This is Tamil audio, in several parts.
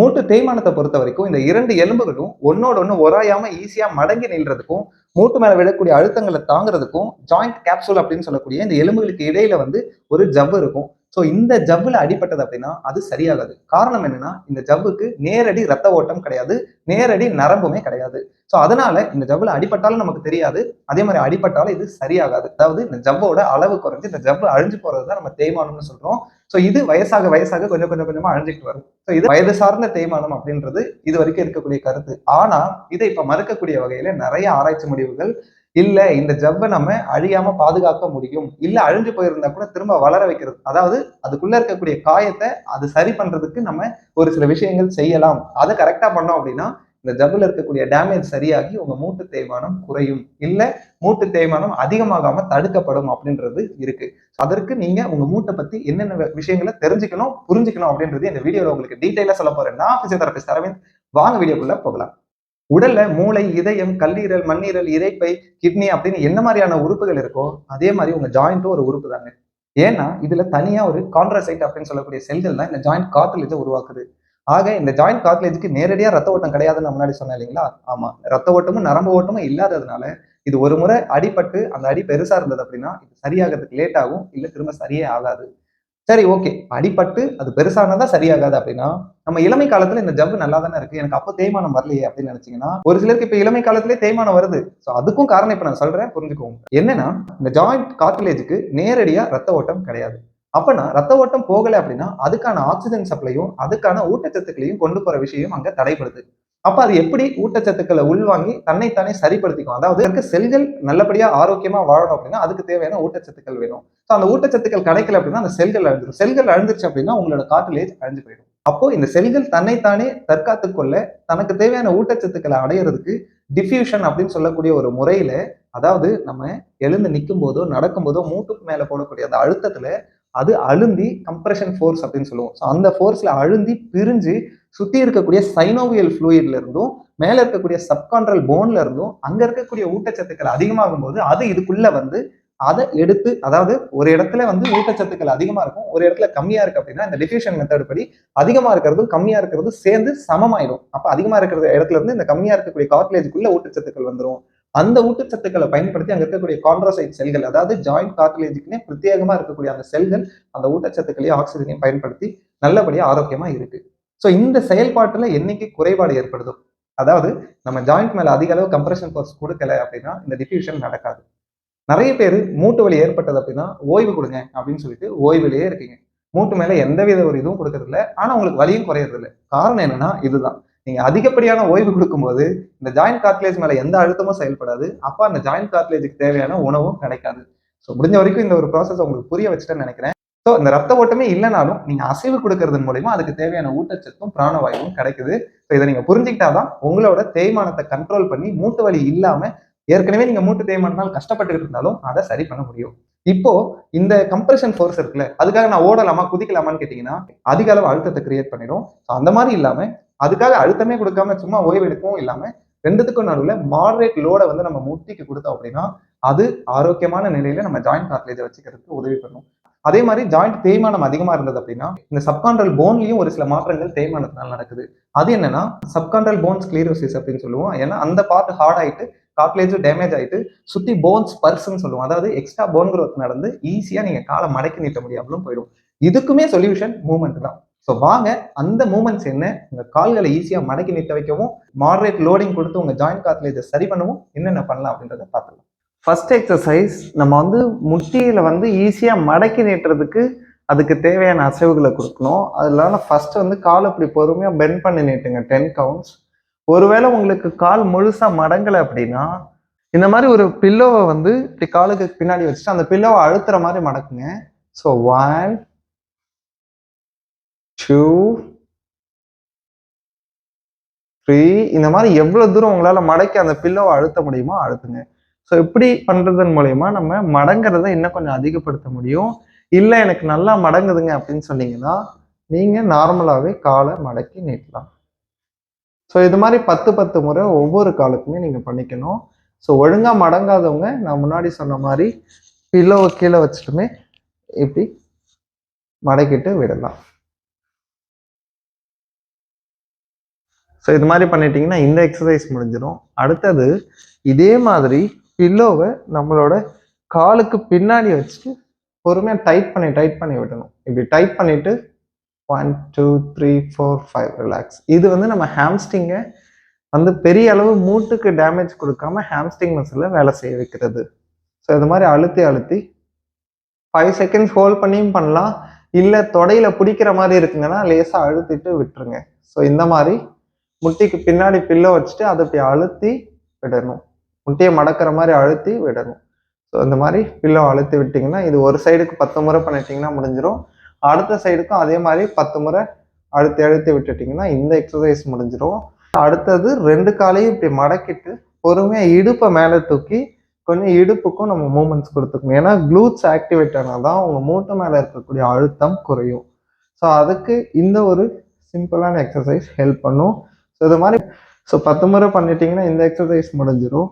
மூட்டு தேய்மானத்தை பொறுத்த வரைக்கும் இந்த இரண்டு எலும்புகளும் ஒன்னோட ஒன்று உராயாம ஈஸியா மடங்கி நில்றதுக்கும் மூட்டு மேல விடக்கூடிய அழுத்தங்களை தாங்குறதுக்கும் ஜாயிண்ட் கேப்சூல் அப்படின்னு சொல்லக்கூடிய இந்த எலும்புகளுக்கு இடையில வந்து ஒரு ஜவ்வு இருக்கும். ஸோ இந்த ஜவ்வில் அடிபட்டது அப்படின்னா அது சரியாகாது. காரணம் என்னன்னா இந்த ஜவ்வுக்கு நேரடி ரத்த ஓட்டம் கிடையாது நேரடி நரம்புமே கிடையாது. ஸோ அதனால இந்த ஜவ்வில் அடிபட்டாலும் நமக்கு தெரியாது. அதே மாதிரி அடிபட்டாலும் இது சரியாகாது. அதாவது இந்த ஜவ்வோட அளவு குறைஞ்சு இந்த ஜவ்வு அழிஞ்சு போறது தான் நம்ம தேய்மானம்னு சொல்றோம். ஸோ இது வயசாக வயசாக கொஞ்சம் கொஞ்சம் கொஞ்சமா அழிஞ்சிட்டு வரும். ஸோ இது வயது சார்ந்த தேய்மானம் அப்படின்றது இது வரைக்கும் இருக்கக்கூடிய கருத்து. ஆனா இதை இப்ப மறுக்கக்கூடிய வகையில நிறைய ஆராய்ச்சி முடிவுகள் இல்ல இந்த ஜவ்வை நம்ம அழியாம பாதுகாக்க முடியும். இல்ல அழிஞ்சு போயிருந்தா கூட திரும்ப வளர வைக்கிறது. அதாவது அதுக்குள்ள இருக்கக்கூடிய காயத்தை அது சரி பண்றதுக்கு நம்ம ஒரு சில விஷயங்கள் செய்யலாம். அதை கரெக்டா பண்ணோம் அப்படின்னா இந்த ஜவ்வில் இருக்கக்கூடிய டேமேஜ் சரியாகி உங்க மூட்டு தேய்மானம் குறையும். இல்ல மூட்டு தேய்மானம் அதிகமாகாம தடுக்கப்படும் அப்படின்றது இருக்கு. அதற்கு நீங்க உங்க மூட்டை பத்தி என்னென்ன விஷயங்களை தெரிஞ்சுக்கணும் புரிஞ்சுக்கணும் அப்படின்றது இந்த வீடியோல உங்களுக்கு டீட்டெயிலா சொல்ல போறேன். நான் பிசியோதெரபிஸ்ட் அரவிந்த். வாங்க வீடியோக்குள்ள போகலாம். உடல்ல மூளை இதயம் கல்லீரல் மண்ணீரல் இறைப்பை கிட்னி அப்படின்னு என்ன மாதிரியான உறுப்புகள் இருக்கோ அதே மாதிரி உங்க ஜாயிண்ட்டும் ஒரு உறுப்பு தாங்க. ஏன்னா இதுல தனியா ஒரு கான்ட்ராசைட் அப்படின்னு சொல்லக்கூடிய செல்கள் தான் இந்த ஜாயிண்ட் கார்டிலேஜை உருவாக்குது. ஆக இந்த ஜாயிண்ட் கார்டிலேஜுக்கு நேரடியா ரத்த ஓட்டம் கிடையாதுன்னு முன்னாடி சொன்னேன் இல்லைங்களா? ஆமா. ரத்த ஓட்டமும் நரம்பு ஓட்டமும் இல்லாததுனால இது ஒரு முறை அடிபட்டு அந்த அடி பெருசா இருந்தது அப்படின்னா இது சரியாகிறதுக்கு லேட் ஆகும் இல்ல திரும்ப சரியே ஆகாது. சரி ஓகே அடிப்பட்டு அது பெருசானதா சரியாகாது அப்படின்னா நம்ம இளமை காலத்துல இந்த ஜவ்வு நல்லா தானே இருக்கு. எனக்கு அப்போ தேய்மானம் வரலையே அப்படின்னு நினைச்சீங்கன்னா ஒரு சிலருக்கு இப்ப இளமை காலத்திலே தேய்மானம் வருது. ஸோ அதுக்கும் காரணம் இப்ப நான் சொல்றேன். புரிஞ்சுக்கோங்க. என்னன்னா இந்த ஜாயிண்ட் கார்டிலேஜுக்கு நேரடியா ரத்த ஓட்டம் கிடையாது. அப்பனா ரத்த ஓட்டம் போகலை அப்படின்னா அதுக்கான ஆக்சிஜன் சப்ளையும் அதுக்கான ஊட்டச்சத்துக்களையும் கொண்டு போற விஷயம் அங்க தடைப்படுது அப்ப அது எப்படி ஊட்டச்சத்துக்களை உள்வாங்கி தன்னைத்தானே சரிப்படுத்திக்கும்? அதாவது இருக்க செல்கள் நல்லபடியா ஆரோக்கியமா வாழணும் அப்படின்னா அதுக்கு தேவையான ஊட்டச்சத்துக்கள் வேணும். ஸோ அந்த ஊட்டச்சத்துக்கள் கிடைக்கல அப்படின்னா அந்த செல்கள் அழிஞ்சிடும் செல்கள் அழிஞ்சிருச்சு அப்படின்னா உங்களோட காட்டிலேஜ் அழிஞ்சு போயிடும். அப்போ இந்த செல்கள் தன்னைத்தானே தற்காத்து கொள்ள தனக்கு தேவையான ஊட்டச்சத்துக்களை அடையிறதுக்கு டிஃப்யூஷன் அப்படின்னு சொல்லக்கூடிய ஒரு முறையில அதாவது நம்ம எழுந்து நிற்கும் போதோ நடக்கும் போதோ மூட்டுக்கு மேல போடக்கூடிய அந்த அழுத்தத்துல அது அழுந்தி கம்ப்ரெஷன் ஃபோர்ஸ் அப்படின்னு சொல்லுவோம். ஸோ அந்த ஃபோர்ஸில் அழுந்தி பிரிஞ்சு சுற்றி இருக்கக்கூடிய சைனோவியல் ஃப்ளூயிட்ல இருந்தும் மேலே இருக்கக்கூடிய சப்கான்ட்ரல் போன்ல இருந்தும் அங்கே இருக்கக்கூடிய ஊட்டச்சத்துக்கள் அதிகமாகும் போது அது இதுக்குள்ளே வந்து அதை எடுத்து அதாவது ஒரு இடத்துல வந்து ஊட்டச்சத்துக்கள் அதிகமாக இருக்கும் ஒரு இடத்துல கம்மியாக இருக்கு அப்படின்னா இந்த டிஃபியூஷன் மெத்தட் படி அதிகமாக இருக்கிறதும் கம்மியாக இருக்கிறதும் சேர்ந்து சமமாயிடும் அப்போ அதிகமாக இருக்கிற இடத்துல இருந்து இந்த கம்மியாக இருக்கக்கூடிய கார்டிலேஜுக்குள்ள ஊட்டச்சத்துக்கள் வந்துடும் அந்த ஊட்டச்சத்துக்களை பயன்படுத்தி அங்க இருக்கக்கூடிய கான்ட்ராசைட் செல்கள் அதாவது ஜாயிண்ட் கார்டிலேஜுக்குனே பிரத்யேகமா இருக்கக்கூடிய அந்த செல்கள் அந்த ஊட்டச்சத்துக்களையும் ஆக்சிஜனையும் பயன்படுத்தி நல்லபடியா ஆரோக்கியமா இருக்கு. ஸோ இந்த செயல்பாட்டுல என்னைக்கு குறைபாடு ஏற்படுதோ அதாவது நம்ம ஜாயிண்ட் மேல அதிக அளவு கம்ப்ரெஷன் ஃபோர்ஸ் கொடுக்கல அப்படின்னா இந்த டிஃபியூஷன் நடக்காது. நிறைய பேர் மூட்டு வலி ஏற்பட்டது அப்படின்னா ஓய்வு கொடுங்க அப்படின்னு சொல்லிட்டு ஓய்விலேயே இருக்கீங்க. மூட்டு மேல எந்தவித ஒரு இதுவும் கொடுக்கறது இல்லை ஆனா உங்களுக்கு வலியும் குறையறது இல்லை காரணம் என்னன்னா இதுதான். நீங்கள் அதிகப்படியான ஓய்வு கொடுக்கும்போது இந்த ஜாயின்ட் கார்ட்லேஜ் மேலே எந்த அழுத்தமும் செயல்படாது. அப்போ அந்த ஜாயிண்ட் கார்ட்லேஜுக்கு தேவையான உணவும் கிடைக்காது. ஸோ முடிஞ்ச வரைக்கும் இந்த ஒரு ப்ராசஸ் உங்களுக்கு புரிய வச்சுட்டேன்னு நினைக்கிறேன். ஸோ இந்த ரத்த ஓட்டமே இல்லைனாலும் நீங்கள் அசைவு கொடுக்கறது மூலயமா அதுக்கு தேவையான ஊட்டச்சத்தும் பிராணவாயுவும் கிடைக்குது. ஸோ இதை நீங்க புரிஞ்சுக்கிட்டாதான் உங்களோட தேய்மானத்தை கண்ட்ரோல் பண்ணி மூட்டு வலி இல்லாமல் ஏற்கனவே நீங்கள் மூட்டு தேய்மானால் கஷ்டப்பட்டுக்கிட்டு இருந்தாலும் அதை சரி பண்ண முடியும். இப்போ இந்த கம்ப்ரெஷன் ஃபோர்ஸ் இருக்குல்ல அதுக்காக நான் ஓடலாமா குதிக்கலாமான்னு கேட்டீங்கன்னா அதிக அளவு அழுத்தத்தை கிரியேட் பண்ணிடும். ஸோ அந்த மாதிரி இல்லாமல் அதுக்காக அழுத்தமே கொடுக்காம சும்மா ஓய்வு எடுக்கவும் இல்லாம ரெண்டுத்துக்கும் நடுவில் மாடரேட் லோடை வந்து நம்ம முட்டிக்கு கொடுத்தோம் அப்படின்னா அது ஆரோக்கியமான நிலையில நம்ம ஜாயிண்ட் கார்ட்லேஜை வச்சுக்கிறதுக்கு உதவி பண்ணும். அதே மாதிரி ஜாயிண்ட் தேய்மானம் அதிகமா இருந்தது அப்படின்னா இந்த சப்கான்ட்ரல் போன்லயும் ஒரு சில மாற்றங்கள் தேய்மானத்தினால நடக்குது. அது என்னன்னா சப்கான்ட்ரல் போன்ஸ் கிளியரோசிஸ் அப்படின்னு சொல்லுவோம். ஏன்னா அந்த பார்ட் ஹார்ட் ஆயிட்டு கார்ட்லேஜும் டேமேஜ் ஆயிட்டு சுத்தி போன்ஸ் பர்ஸ்ன்னு சொல்லுவோம். அதாவது எக்ஸ்ட்ரா போன் growth நடந்து ஈஸியா நீங்க காலை மடக்கி நீட்ட முடியாமலும் போயிடும். இதுக்குமே சொல்யூஷன் மூவ்மெண்ட் தான். ஸோ வாங்க அந்த மூமெண்ட்ஸ் என்ன? உங்கள் கால்களை ஈஸியாக மடக்கி நீட்ட வைக்கவும் மாடரேட் லோடிங் கொடுத்து உங்கள் ஜாயின் காத்தில் இதை சரி பண்ணவும் என்னென்ன பண்ணலாம் அப்படின்றத பார்த்துக்கலாம். ஃபர்ஸ்ட் எக்ஸசைஸ் நம்ம வந்து முட்டியில் வந்து ஈஸியாக மடக்கி நீட்டுறதுக்கு அதுக்கு தேவையான அசைவுகளை கொடுக்கணும். அதனால ஃபர்ஸ்ட் வந்து கால் இப்படி பொறுமையாக பெண்ட் பண்ணி நீட்டுங்க டென் கவுண்ட்ஸ் ஒருவேளை உங்களுக்கு கால் முழுசாக மடங்கலை அப்படின்னா இந்த மாதிரி ஒரு பில்லோவை வந்து இப்படி காலுக்கு பின்னாடி வச்சுட்டு அந்த பில்லோவை அழுத்துற மாதிரி மடக்குங்க. ஸோ ஒன் டூ த்ரீ இந்த மாதிரி எவ்வளோ தூரம் உங்களால் மடக்கி அந்த பில்லோவை அழுத்த முடியுமோ அழுத்துங்க. ஸோ இப்படி பண்ணுறதன் மூலயமா நம்ம மடங்கிறத இன்னும் கொஞ்சம் அதிகப்படுத்த முடியும். இல்லை எனக்கு நல்லா மடங்குதுங்க அப்படின்னு சொன்னீங்கன்னா நீங்கள் நார்மலாகவே காலை மடக்கி நீட்டலாம். ஸோ இது மாதிரி பத்து பத்து முறை ஒவ்வொரு காலுக்குமே நீங்கள் பண்ணிக்கணும். ஸோ ஒழுங்காக மடங்காதவங்க நான் முன்னாடி சொன்ன மாதிரி பில்லோவை கீழே வச்சுட்டுமே இப்படி மடக்கிட்டு விடலாம். ஸோ இது மாதிரி பண்ணிட்டீங்கன்னா இந்த எக்ஸசைஸ் முடிஞ்சிடும் அடுத்தது இதே மாதிரி பில்லோவை நம்மளோட காலுக்கு பின்னாடி வச்சுட்டு பொறுமையாக டைட் பண்ணி டைட் பண்ணி விடணும். இப்படி டைட் பண்ணிவிட்டு one two three four five relax இது வந்து நம்ம ஹாம்ஸ்டிங்கை வந்து பெரிய அளவு மூட்டுக்கு டேமேஜ் கொடுக்காம ஹாம்ஸ்டிங் மசிலில் வேலை செய்ய வைக்கிறது. ஸோ இது மாதிரி அழுத்தி அழுத்தி ஃபைவ் செகண்ட்ஸ் ஹோல்ட் பண்ணியும் பண்ணலாம். இல்லை தொடையில் பிடிக்கிற மாதிரி இருக்குங்கன்னா லேசாக அழுத்திட்டு விட்டுருங்க. ஸோ இந்த மாதிரி முட்டிக்கு பின்னாடி பில்லை வச்சுட்டு அதை இப்படி அழுத்தி விடணும். முட்டியை மடக்கிற மாதிரி அழுத்தி விடணும். ஸோ இந்த மாதிரி பில்லை அழுத்தி விட்டிங்கன்னா இது ஒரு சைடுக்கு பத்து முறை பண்ணிட்டீங்கன்னா முடிஞ்சிடும் அடுத்த சைடுக்கும் அதே மாதிரி பத்து முறை அழுத்தி அழுத்தி விட்டுட்டிங்கன்னா இந்த எக்ஸசைஸ் முடிஞ்சிடும் அடுத்தது ரெண்டு காலையும் இப்படி மடக்கிட்டு பொறுமையாக இடுப்பை மேலே தூக்கி கொஞ்சம் இடுப்புக்கும் நம்ம மூமெண்ட்ஸ் கொடுத்துக்கணும். ஏன்னா க்ளூத்ஸ் ஆக்டிவேட் ஆனால் தான் உங்கள் மூட்டை மேலே இருக்கக்கூடிய அழுத்தம் குறையும். ஸோ அதுக்கு இந்த ஒரு சிம்பிளான எக்ஸசைஸ் ஹெல்ப் பண்ணும். ஸோ இது மாதிரி ஸோ பத்து முறை பண்ணிட்டீங்கன்னா இந்த எக்ஸசைஸ் முடிஞ்சிடும்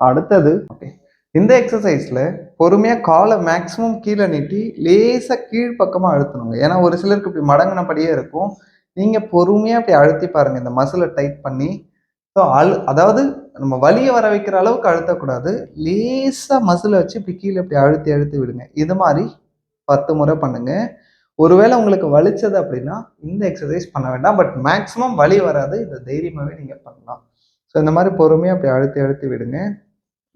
அடுத்தது ஓகே இந்த எக்ஸசைஸில் பொறுமையாக காலை மேக்ஸிமம் கீழே நீட்டி லேசாக கீழ்ப்பக்கமாக அழுத்தணுங்க. ஏன்னா ஒரு சிலருக்கு இப்படி மடங்கினபடியே இருக்கும். நீங்கள் பொறுமையாக இப்படி அழுத்தி பாருங்கள் இந்த மசிலை டைட் பண்ணி. ஸோ அழு அதாவது நம்ம வலியை வர வைக்கிற அளவுக்கு அழுத்தக்கூடாது. லேசாக மசிலை வச்சு இப்படி கீழே இப்படி அழுத்தி அழுத்தி விடுங்க. இது மாதிரி பத்து முறை பண்ணுங்கள் ஒருவேளை உங்களுக்கு வலிச்சது அப்படின்னா இந்த எக்ஸசைஸ் பண்ண வேண்டாம். பட் மேக்ஸிமம் வலி வராது. இதை தைரியமாகவே நீங்கள் பண்ணலாம். ஸோ இந்த மாதிரி பொறுமையாக அப்படி அழுத்தி அழுத்தி விடுங்க.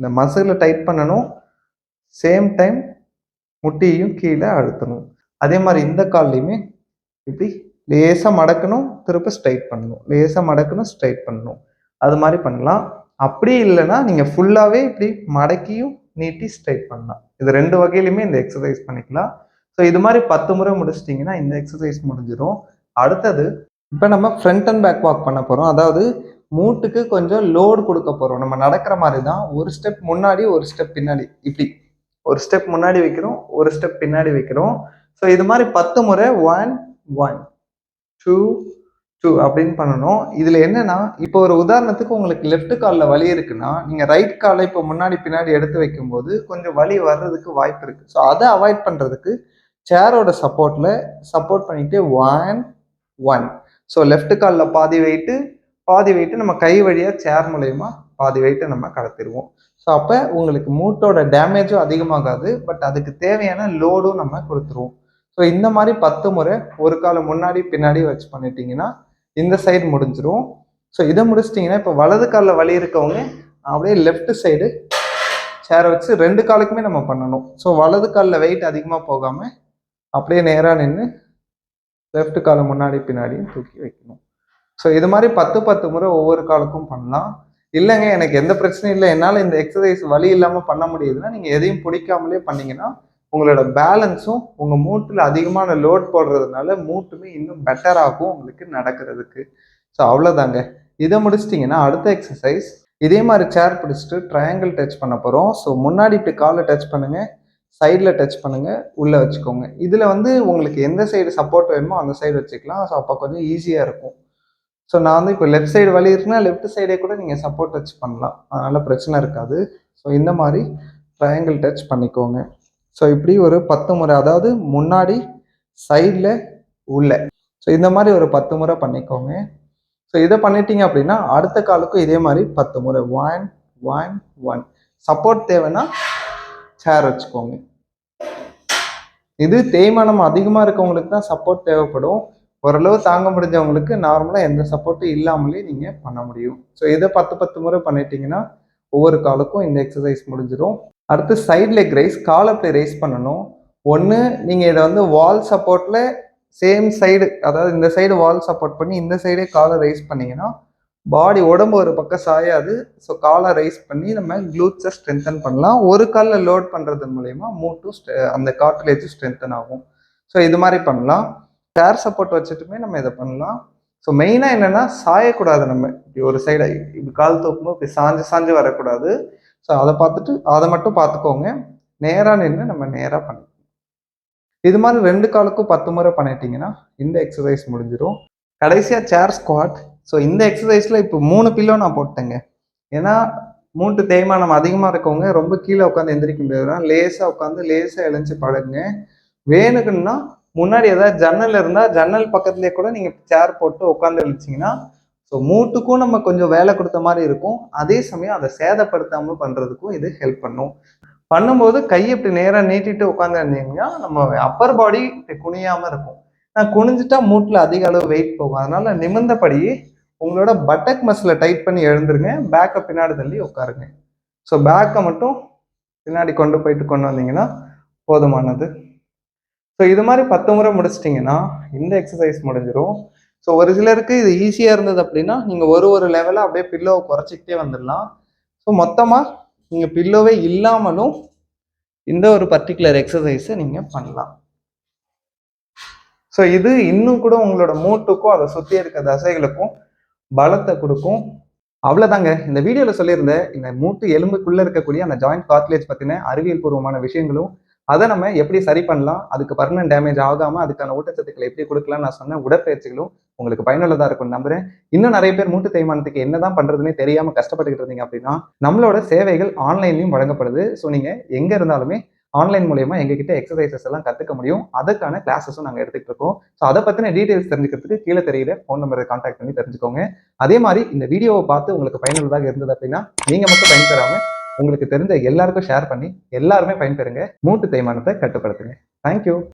இந்த மசிலை டைட் பண்ணணும். சேம் டைம் முட்டியையும் கீழே அழுத்தணும். அதே மாதிரி இந்த கால்லையுமே இப்படி லேசாக மடக்கணும். திருப்ப ஸ்ட்ரைட் பண்ணணும். லேசாக மடக்கணும் ஸ்ட்ரைட் பண்ணணும். அது மாதிரி பண்ணலாம். அப்படி இல்லைன்னா நீங்கள் ஃபுல்லாகவே இப்படி மடக்கியும் நீட்டி ஸ்ட்ரைட் பண்ணலாம். இது ரெண்டு வகையிலுமே இந்த எக்ஸசைஸ் பண்ணிக்கலாம். ஸோ இது மாதிரி பத்து முறை முடிச்சிட்டிங்கன்னா இந்த எக்ஸசைஸ் முடிஞ்சிடும் அடுத்தது இப்போ நம்ம ஃப்ரண்ட் அண்ட் பேக் வாக் பண்ண போகிறோம் அதாவது மூட்டுக்கு கொஞ்சம் லோடு கொடுக்க போகிறோம் நம்ம நடக்கிற மாதிரி தான் ஒரு ஸ்டெப் முன்னாடி ஒரு ஸ்டெப் பின்னாடி. இப்படி ஒரு ஸ்டெப் முன்னாடி வைக்கிறோம் ஒரு ஸ்டெப் பின்னாடி வைக்கிறோம். ஸோ இது மாதிரி பத்து முறை ஒன் ஒன் டூ டூ அப்படின்னு பண்ணணும். இதில் என்னென்னா இப்போ ஒரு உதாரணத்துக்கு உங்களுக்கு லெஃப்ட் காலில் வலி இருக்குன்னா நீங்கள் ரைட் காலை இப்போ முன்னாடி பின்னாடி எடுத்து வைக்கும்போது கொஞ்சம் வலி வர்றதுக்கு வாய்ப்பு இருக்குது ஸோ அதை அவாய்ட் பண்ணுறதுக்கு சேரோட சப்போர்ட்டில் சப்போர்ட் பண்ணிட்டு ஒன் ஒன் ஸோ லெஃப்ட் காலில் பாதி வெயிட்டு பாதி வெயிட்டு நம்ம கை வழியாக சேர் மூலயமா பாதி வெயிட்டை நம்ம கடத்திடுவோம். ஸோ அப்போ உங்களுக்கு மூட்டோட டேமேஜும் அதிகமாகாது பட் அதுக்கு தேவையான லோடும் நம்ம கொடுத்துருவோம். ஸோ இந்த மாதிரி பத்து முறை ஒரு காலம் முன்னாடி பின்னாடி வச்சு பண்ணிட்டீங்கன்னா இந்த சைடு முடிஞ்சிரும். ஸோ இதை முடிச்சிட்டிங்கன்னா இப்போ வலது காலில் வலி இருக்கவங்க அப்படியே லெஃப்ட் சைடு சேரை வச்சு ரெண்டு காலுக்குமே நம்ம பண்ணணும். ஸோ வலது காலில் வெயிட் அதிகமாக போகாமல் அப்படியே நேராக நின்று லெஃப்ட் காலை முன்னாடி பின்னாடியும் தூக்கி வைக்கணும். ஸோ இது மாதிரி பத்து பத்து முறை ஒவ்வொரு காலுக்கும் பண்ணலாம். இல்லைங்க எனக்கு எந்த பிரச்சனையும் இல்லை. என்னால் இந்த எக்ஸசைஸ் வலி இல்லாமல் பண்ண முடியுதுன்னா நீங்கள் எதையும் பிடிக்காமலே பண்ணீங்கன்னா உங்களோட பேலன்ஸும் உங்கள் மூட்டில் அதிகமான லோட் போடுறதுனால மூட்டுமே இன்னும் பெட்டர் ஆகும் உங்களுக்கு நடக்கிறதுக்கு. ஸோ அவ்வளோதாங்க இதை முடிச்சிட்டிங்கன்னா அடுத்த எக்ஸசைஸ் இதே மாதிரி சேர் பிடிச்சிட்டு ட்ரையாங்கிள் டச் பண்ண போகிறோம் ஸோ முன்னாடி இப்படி காலை டச் பண்ணுங்கள் சைடில் டச் பண்ணுங்கள் உள்ளே வச்சுக்கோங்க. இதில் வந்து உங்களுக்கு எந்த சைடு சப்போர்ட் வேணுமோ அந்த சைடு வச்சுக்கலாம். ஸோ அப்போ கொஞ்சம் ஈஸியாக இருக்கும். ஸோ நான் வந்து இப்போ லெஃப்ட் சைடு வலி இருக்குன்னா லெஃப்ட் சைடே கூட நீங்கள் சப்போர்ட் வச்சு பண்ணலாம். அதனால் பிரச்சனை இருக்காது. ஸோ இந்த மாதிரி ட்ரையாங்கிள் டச் பண்ணிக்கோங்க. ஸோ இப்படி ஒரு பத்து முறை அதாவது முன்னாடி சைடில் உள்ள. ஸோ இந்த மாதிரி ஒரு பத்து முறை பண்ணிக்கோங்க. ஸோ இதை பண்ணிட்டீங்க அப்படின்னா அடுத்த காலுக்கும் இதே மாதிரி பத்து முறை. ஒன் ஒன் ஒன் சப்போர்ட் தேவைன்னா சேர் வச்சுக்கோங்க. இது தேய்மானம் அதிகமாக இருக்கவங்களுக்கு தான் சப்போர்ட் தேவைப்படும். ஓரளவு தாங்க முடிஞ்சவங்களுக்கு நார்மலாக எந்த சப்போர்ட்டும் இல்லாமலே நீங்கள் பண்ண முடியும். ஸோ இதை பத்து பத்து முறை பண்ணிட்டீங்கன்னா ஒவ்வொரு காலுக்கும் இந்த எக்ஸசைஸ் முடிஞ்சிடும் அடுத்து சைட் லெக் ரைஸ் காலை அப்படி ரைஸ் பண்ணணும். ஒன்று நீங்கள் இதை வந்து வால் சப்போர்ட்டில் சேம் சைடு அதாவது இந்த சைடு வால் சப்போர்ட் பண்ணி இந்த சைடே காலை ரைஸ் பண்ணீங்கன்னா பாடி உடம்பு ஒரு பக்கம் சாயாது. ஸோ காலை ரைஸ் பண்ணி நம்ம க்ளூத்ஸை ஸ்ட்ரென்தன் பண்ணலாம். ஒரு காலில் லோட் பண்ணுறது மூலயமா மூட்டும் அந்த கார்ட்லேஜும் ஸ்ட்ரென்தன் ஆகும். ஸோ இது மாதிரி பண்ணலாம். சேர் சப்போர்ட் வச்சுட்டுமே நம்ம இதை பண்ணலாம். ஸோ மெயினாக என்னென்னா சாயக்கூடாது நம்ம. இப்படி ஒரு சைடை இப்படி கால் தூக்கணும் இப்படி சாஞ்சு சாஞ்சு வரக்கூடாது. ஸோ அதை பார்த்துட்டு அதை மட்டும் பார்த்துக்கோங்க. நேராக நின்று நம்ம நேராக பண்ணிக்கணும் இது மாதிரி ரெண்டு காலுக்கும் பத்து முறை பண்ணிட்டீங்கன்னா இந்த எக்ஸசைஸ் முடிஞ்சிடும் கடைசியாக சேர் ஸ்குவாட் ஸோ இந்த எக்ஸசைஸில் இப்போ மூணு பில்லோ நான் போட்டேங்க ஏன்னா மூட்டு தேய்மானம் அதிகமாக இருக்கவங்க ரொம்ப கீழே உட்காந்து எந்திரிக்க முடியாது. லேசாக உட்காந்து லேசாக எழுந்து படுங்க. வேணுக்குன்னா முன்னாடி ஏதாவது ஜன்னல் இருந்தால் ஜன்னல் பக்கத்துலேயே கூட நீங்கள் சேர் போட்டு உட்காந்து எழுச்சிங்கன்னா ஸோ மூட்டுக்கும் நம்ம கொஞ்சம் வேலை கொடுத்த மாதிரி இருக்கும். அதே சமயம் அதை சேதப்படுத்தாமல் பண்ணுறதுக்கும் இது ஹெல்ப் பண்ணும். பண்ணும்போது கையை இப்படி நேராக நீட்டிட்டு உட்காந்துருந்தீங்கன்னா நம்ம அப்பர் பாடி குனியாமல் இருக்கும். நான் குனிஞ்சிட்டா மூட்டில் அதிக அளவு வெயிட் போகும். அதனால நிமிர்ந்தபடி உங்களோட பட்டக் மசிலை டைட் பண்ணி எழுந்துருங்க. பேக்கை பின்னாடி தள்ளி உட்காருங்க. ஸோ பேக்கை மட்டும் பின்னாடி கொண்டு போயிட்டு கொண்டு வந்தீங்கன்னா போதுமானது. ஸோ இது மாதிரி பத்து முறை முடிச்சிட்டிங்கன்னா இந்த எக்ஸசைஸ் முடிஞ்சிடும் ஸோ ஒரு சிலருக்கு இது ஈஸியாக இருந்தது அப்படின்னா நீங்கள் ஒரு ஒரு லெவலாக அப்படியே பில்லோவை குறைச்சிக்கிட்டே வந்துடலாம். ஸோ மொத்தமாக நீங்கள் பில்லோவே இல்லாமலும் இந்த ஒரு பர்டிகுலர் எக்ஸசைஸை நீங்கள் பண்ணலாம். ஸோ இது இன்னும் கூட உங்களோட மூட்டுக்கும் அதை சுற்றி இருக்க தசைகளுக்கும் பலத்தை கொடுக்கும். அவ்வளோதாங்க இந்த வீடியோவில் சொல்லியிருந்த இந்த மூட்டு எலும்புக்குள்ளே இருக்கக்கூடிய அந்த ஜாயிண்ட் கார்ட்லேஜ் பற்றின அறிவியல் பூர்வமான விஷயங்களும் அதை நம்ம எப்படி சரி பண்ணலாம் அதுக்கு பர்மனன்ட் டேமேஜ் ஆகாமல் அதுக்கான ஊட்டச்சத்துக்களை எப்படி கொடுக்கலாம் நான் சொன்ன உடற்பயிற்சிகளும் உங்களுக்கு பயனுள்ளதாக இருக்கும் நம்புறேன். இன்னும் நிறைய பேர் மூட்டு தேய்மானத்துக்கு என்னதான் பண்ணுறதுனே தெரியாமல் கஷ்டப்பட்டுக்கிட்டு இருந்தீங்க அப்படின்னா நம்மளோட சேவைகள் ஆன்லைன்லையும் வழங்கப்படுது. ஸோ நீங்கள் எங்கே இருந்தாலுமே ஆன்லைன் மூலயமா எங்ககிட்ட எக்ஸசைசஸ் எல்லாம் கற்றுக்க முடியும். அதுக்கான கிளாஸஸும் நாங்கள் எடுத்துகிட்டு இருக்கோம். ஸோ அதை பற்றின டீட்டெயில்ஸ் தெரிஞ்சுக்கிறதுக்கு கீழே தெரியுற ஃபோன் நம்பரை கான்டாக்ட் பண்ணி தெரிஞ்சுக்கோங்க. அதே மாதிரி இந்த வீடியோவை பார்த்து உங்களுக்கு பயனுள்ளதாக இருந்தது அப்படின்னா நீங்கள் மட்டும் பயன்பெறாமல் உங்களுக்கு தெரிஞ்ச எல்லாருக்கும் ஷேர் பண்ணி எல்லாருமே பயன்பெறுங்க மூட்டு தேய்மானத்தை கட்டுப்படுத்துங்க. தேங்க்யூ